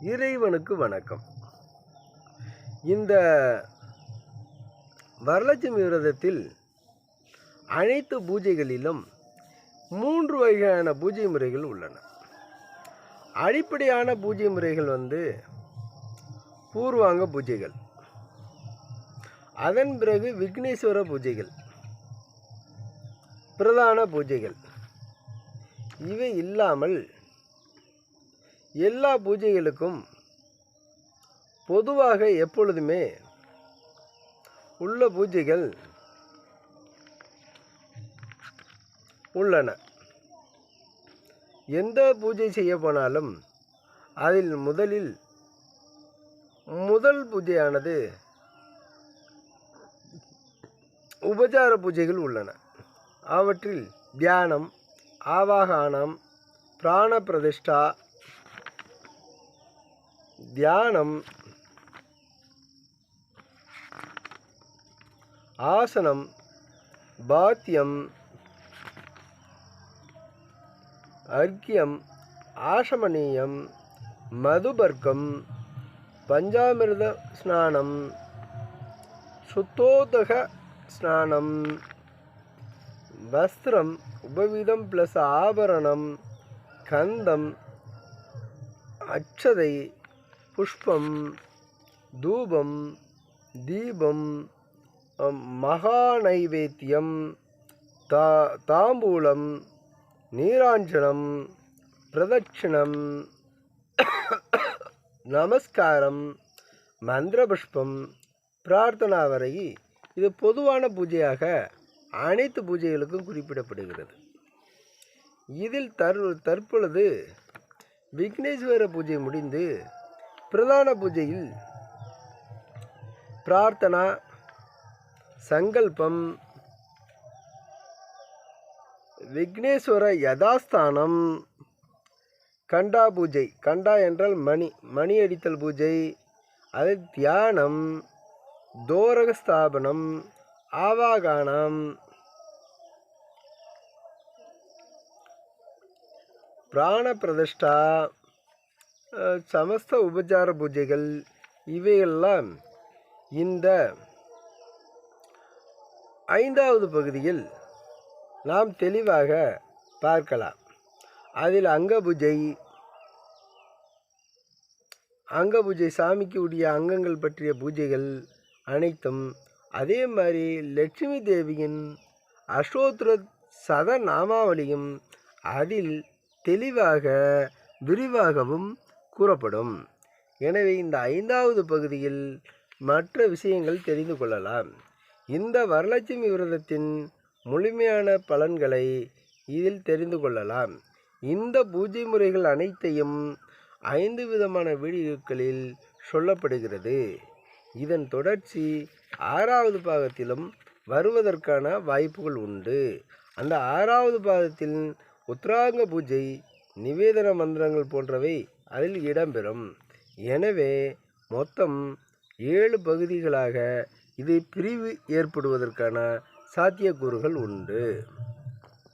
இறைவனுக்கு வணக்கம். இந்த வரலட்சுமி விரதத்தில் அனைத்து பூஜைகளிலும் மூன்று வகையான பூஜை முறைகள் உள்ளன. அடிப்படையான பூஜை முறைகள் வந்து பூர்வாங்க பூஜைகள். அதன் பிறகு விக்னேஸ்வர பூஜைகள். பிரதான பூஜைகள். இவை இல்லாமல் எல்லா பூஜைகளுக்கும் பொதுவாக எப்பொழுதுமே உள்ள பூஜைகள் உள்ளன. எந்த பூஜை செய்ய போனாலும் அதில் முதலில் முதல் பூஜையானது உபச்சார பூஜைகள் உள்ளன. அவற்றில் தியானம் ஆவாகானம் பிராண பிரதிஷ்டா தியானம் ஆசனம் பாத்தியம் அர்க்கியம் ஆசமனீயம் மதுபர்க்கம் பஞ்சாமிர்த ஸ்நானம் சுத்தோதக ஸ்நானம் வஸ்திரம் உபவிதம் ப்ளஸ் ஆபரணம் கந்தம் அச்சதை புஷ்பம் தூபம் தீபம் மகா நைவேத்தியம் தா தாம்பூலம் நீராஞ்சனம் பிரதட்சிணம் நமஸ்காரம் மந்திரபுஷ்பம் பிரார்த்தனா வரை இது பொதுவான பூஜையாக அனைத்து பூஜைகளுக்கும் குறிப்பிடப்படுகிறது. இதில் தற் தற்பொழுது விக்னேஸ்வர பூஜை முடிந்து பிரதான பூஜையில் பிரார்த்தனா சங்கல்பம் விக்னேஸ்வர யதாஸ்தானம் கண்டா பூஜை. கண்டா என்றால் மணி மணி அடித்தல் பூஜை அது தியானம் தோரக ஸ்தாபனம் ஆவாகானம் பிராண பிரதிஷ்டா சமஸ்த உபச்சார பூஜைகள் இவையெல்லாம் இந்த ஐந்தாவது பகுதியில் நாம் தெளிவாக பார்க்கலாம். அதில் அங்க பூஜை அங்க பூஜை சாமிக்கு உடைய அங்கங்கள் பற்றிய பூஜைகள் அனைத்தும் அதே மாதிரி லட்சுமி தேவியின் அஷ்டோத்திர சத நாமாவளியும் அதில் தெளிவாக விரிவாகவும் கூறப்படும். எனவே இந்த ஐந்தாவது பகுதியில் மற்ற விஷயங்கள் தெரிந்து கொள்ளலாம். இந்த வரலட்சுமி விரதத்தின் முழுமையான பலன்களை இதில் தெரிந்து கொள்ளலாம். இந்த பூஜை முறைகள் அனைத்தையும் ஐந்து விதமான வீடியோக்களில் சொல்லப்படுகிறது. இதன் தொடர்ச்சி ஆறாவது பாகத்திலும் வருவதற்கான வாய்ப்புகள் உண்டு. அந்த ஆறாவது பாகத்தில் உத்ராங்க பூஜை நிவேதன மந்திரங்கள் போன்றவை அதில் இடம்பெறும். எனவே மொத்தம் ஏழு பகுதிகளாக இது பிரிவு ஏற்படுவதற்கான சாத்தியக்கூறுகள் உண்டு.